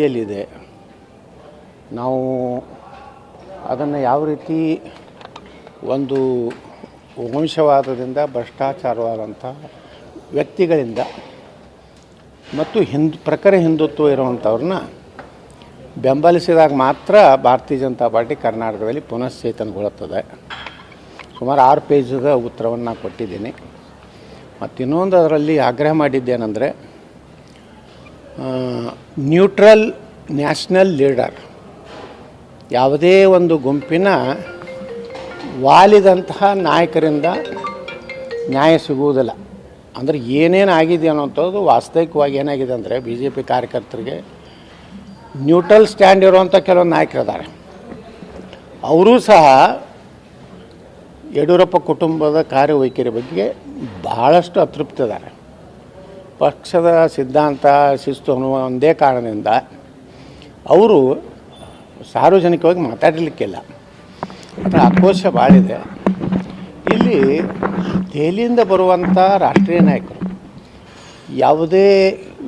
ಯಲ್ಲಿದೆ ನಾವು ಅದನ್ನು ಯಾವ ರೀತಿ ಒಂದು ವಂಶವಾದದಿಂದ ಭ್ರಷ್ಟಾಚಾರವಾದಂಥ ವ್ಯಕ್ತಿಗಳಿಂದ ಮತ್ತು ಹಿಂದ್, ಪ್ರಖರ ಹಿಂದುತ್ವ ಇರುವಂಥವ್ರನ್ನ ಬೆಂಬಲಿಸಿದಾಗ ಮಾತ್ರ ಭಾರತೀಯ ಜನತಾ ಪಾರ್ಟಿ ಕರ್ನಾಟಕದಲ್ಲಿ ಪುನಶ್ಚೇತನಗೊಳ್ಳುತ್ತದೆ. ಸುಮಾರು ಆರು ಪೇಜದ ಉತ್ತರವನ್ನು ಕೊಟ್ಟಿದ್ದೀನಿ. ಮತ್ತು ಇನ್ನೊಂದು ಅದರಲ್ಲಿ ಆಗ್ರಹ ಮಾಡಿದ್ದೇನೆಂದರೆ ನ್ಯೂಟ್ರಲ್ ನ್ಯಾಷನಲ್ ಲೀಡರ್. ಯಾವುದೇ ಒಂದು ಗುಂಪಿನ ವಾಲಿದಂತಹ ನಾಯಕರಿಂದ ನ್ಯಾಯ ಸಿಗುವುದಿಲ್ಲ. ಅಂದರೆ ಏನೇನು ಆಗಿದೆ ಅನ್ನೋಂಥದ್ದು ವಾಸ್ತವಿಕವಾಗಿ ಏನಾಗಿದೆ ಅಂದರೆ ಬಿ ಜೆ ಪಿ ಕಾರ್ಯಕರ್ತರಿಗೆ ನ್ಯೂಟ್ರಲ್ ಸ್ಟ್ಯಾಂಡ್ ಇರುವಂಥ ಕೆಲವೊಂದು ನಾಯಕರಿದ್ದಾರೆ. ಅವರೂ ಸಹ ಯಡಿಯೂರಪ್ಪ ಕುಟುಂಬದ ಕಾರ್ಯವೈಖರಿ ಬಗ್ಗೆ ಭಾಳಷ್ಟು ಅತೃಪ್ತಿ ಇದ್ದಾರೆ ಪಕ್ಷದ ಸಿದ್ಧಾಂತ ಶಿಸ್ತು ಅನ್ನುವ ಒಂದೇ ಕಾರಣದಿಂದ ಅವರು ಸಾರ್ವಜನಿಕವಾಗಿ ಮಾತಾಡಲಿಕ್ಕಿಲ್ಲ. ಅದರ ಆಕ್ರೋಶ ಬಾಳಿದೆ. ಇಲ್ಲಿ ದೆಹಲಿಯಿಂದ ಬರುವಂಥ ರಾಷ್ಟ್ರೀಯ ನಾಯಕರು, ಯಾವುದೇ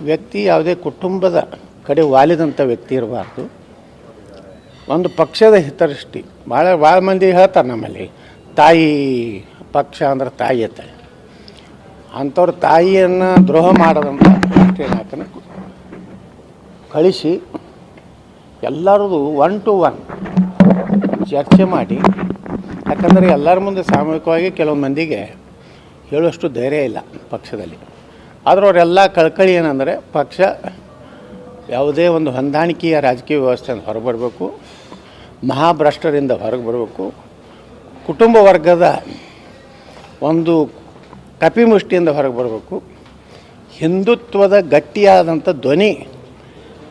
ವ್ಯಕ್ತಿ, ಯಾವುದೇ ಕುಟುಂಬದ ಕಡೆ ವಾಲಿದಂಥ ವ್ಯಕ್ತಿ ಇರಬಾರ್ದು. ಒಂದು ಪಕ್ಷದ ಹಿತದೃಷ್ಟಿ ಭಾಳ ಭಾಳ ಮಂದಿ ಹೇಳ್ತಾರೆ ನಮ್ಮಲ್ಲಿ, ತಾಯಿ ಪಕ್ಷ ಅಂದ್ರೆ ತಾಯಿ ಅಂತ. ಅಂಥವ್ರ ತಾಯಿಯನ್ನು ದ್ರೋಹ ಮಾಡದಂಥ ರಾಷ್ಟ್ರೀಯ ಕಳಿಸಿ ಎಲ್ಲರದು ಒನ್ ಟು ಒನ್ ಚರ್ಚೆ ಮಾಡಿ. ಯಾಕಂದರೆ ಎಲ್ಲರ ಮುಂದೆ ಸಾಮೂಹಿಕವಾಗಿ ಕೆಲವು ಮಂದಿಗೆ ಹೇಳುವಷ್ಟು ಧೈರ್ಯ ಇಲ್ಲ ಪಕ್ಷದಲ್ಲಿ. ಆದ್ರೆ ಅವರೆಲ್ಲ ಕಳ್ಕಳಿ ಏನಂದರೆ ಪಕ್ಷ ಯಾವುದೇ ಒಂದು ಹೊಂದಾಣಿಕೆಯ ರಾಜಕೀಯ ವ್ಯವಸ್ಥೆಯಿಂದ ಹೊರಬರಬೇಕು, ಮಹಾಭ್ರಷ್ಟರಿಂದ ಹೊರಗೆ ಬರಬೇಕು, ಕುಟುಂಬ ವರ್ಗದ ಒಂದು ಕಪಿಮುಷ್ಟಿಯಿಂದ ಹೊರಗೆ ಬರಬೇಕು. ಹಿಂದುತ್ವದ ಗಟ್ಟಿಯಾದಂಥ ಧ್ವನಿ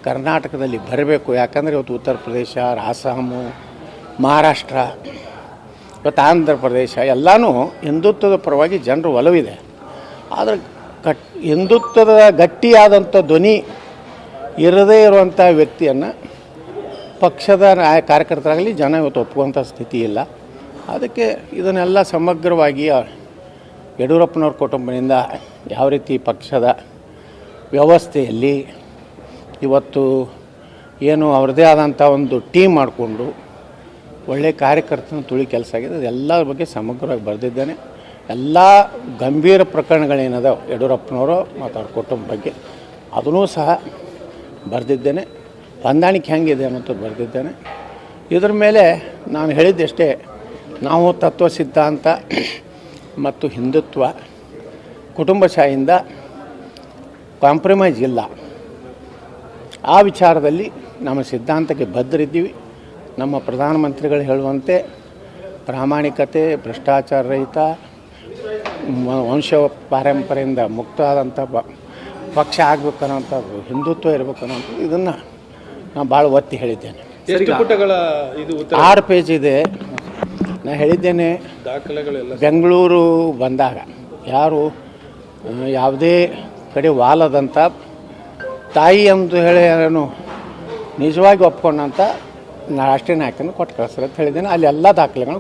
ಕರ್ನಾಟಕದಲ್ಲಿ ಬರಬೇಕು. ಯಾಕಂದರೆ ಇವತ್ತು ಉತ್ತರ ಪ್ರದೇಶ ಆಸಾಮು ಮಹಾರಾಷ್ಟ್ರ, ಇವತ್ತು ಆಂಧ್ರ ಪ್ರದೇಶ ಎಲ್ಲನೂ ಹಿಂದುತ್ವದ ಪರವಾಗಿ ಜನರು ಒಲವಿದೆ. ಆದರೆ ಕಟ್, ಹಿಂದುತ್ವದ ಗಟ್ಟಿಯಾದಂಥ ಧ್ವನಿ ಇರದೇ ಇರುವಂಥ ವ್ಯಕ್ತಿಯನ್ನು ಪಕ್ಷದ ನಾಯ, ಕಾರ್ಯಕರ್ತರಾಗಲಿ ಜನ ಇವತ್ತು ಒಪ್ಪುವಂಥ ಸ್ಥಿತಿ ಇಲ್ಲ. ಅದಕ್ಕೆ ಇದನ್ನೆಲ್ಲ ಸಮಗ್ರವಾಗಿ ಯಡಿಯೂರಪ್ಪನವ್ರ ಕುಟುಂಬದಿಂದ ಯಾವ ರೀತಿ ಪಕ್ಷದ ವ್ಯವಸ್ಥೆಯಲ್ಲಿ ಇವತ್ತು ಏನು ಅವ್ರದ್ದೇ ಆದಂಥ ಒಂದು ಟೀಮ್ ಮಾಡಿಕೊಂಡು ಒಳ್ಳೆಯ ಕಾರ್ಯಕರ್ತನ ತುಳಿ ಕೆಲಸ ಆಗಿದೆ. ಅದೆಲ್ಲರ ಬಗ್ಗೆ ಸಮಗ್ರವಾಗಿ ಬರೆದಿದ್ದೇನೆ. ಎಲ್ಲ ಗಂಭೀರ ಪ್ರಕರಣಗಳೇನದಾವೆ ಯಡಿಯೂರಪ್ಪನವರು ಮತ್ತು ಅವ್ರ ಕುಟುಂಬ ಬಗ್ಗೆ ಅದನ್ನೂ ಸಹ ಬರೆದಿದ್ದೇನೆ. ಹೊಂದಾಣಿಕೆ ಹೆಂಗಿದೆ ಅನ್ನೋದು ಬರೆದಿದ್ದೇನೆ. ಇದ್ರ ಮೇಲೆ ನಾನು ಹೇಳಿದ್ದಷ್ಟೇ, ನಾವು ತತ್ವ ಸಿದ್ಧಾಂತ ಮತ್ತು ಹಿಂದುತ್ವ ಕುಟುಂಬಶಾಹಿಯಿಂದ ಕಾಂಪ್ರಮೈಸ್ ಇಲ್ಲ. ಆ ವಿಚಾರದಲ್ಲಿ ನಮ್ಮ ಸಿದ್ಧಾಂತಕ್ಕೆ ಬದ್ಧರಿದ್ದೀವಿ. ನಮ್ಮ ಪ್ರಧಾನಮಂತ್ರಿಗಳು ಹೇಳುವಂತೆ ಪ್ರಾಮಾಣಿಕತೆ ಭ್ರಷ್ಟಾಚಾರ ರಹಿತ ವಂಶ ಪಾರಂಪರೆಯಿಂದ ಮುಕ್ತವಾದಂಥ ಪಕ್ಷ ಆಗಬೇಕು ಹಿಂದುತ್ವ ಇರಬೇಕು ಅನ್ನೋಂಥದ್ದು ಇದನ್ನು ನಾನು ಭಾಳ ಒತ್ತಿ ಹೇಳಿದ್ದೇನೆ. ಆರು ಪೇಜ್ ಇದೆ. ನಾನು ಹೇಳಿದ್ದೇನೆ ದಾಖಲೆಗಳೆಲ್ಲ ಬೆಂಗಳೂರು ಬಂದಾಗ ಯಾರು ಯಾವುದೇ ಕಡೆ ವಾಲದಂಥ ತಾಯಿ ಎಂದು ಹೇಳಿ ಏನು ನಿಜವಾಗಿ ಒಪ್ಕೊಂಡಂಥ ರಾಷ್ಟ್ರೀಯ ನಾಯಕನ ಕೊಟ್ಟು ಕಳಿಸ್ತಾರೆ ಅಂತ ಹೇಳಿದ್ದೇನೆ. ಅಲ್ಲಿ ಎಲ್ಲ ದಾಖಲೆಗಳು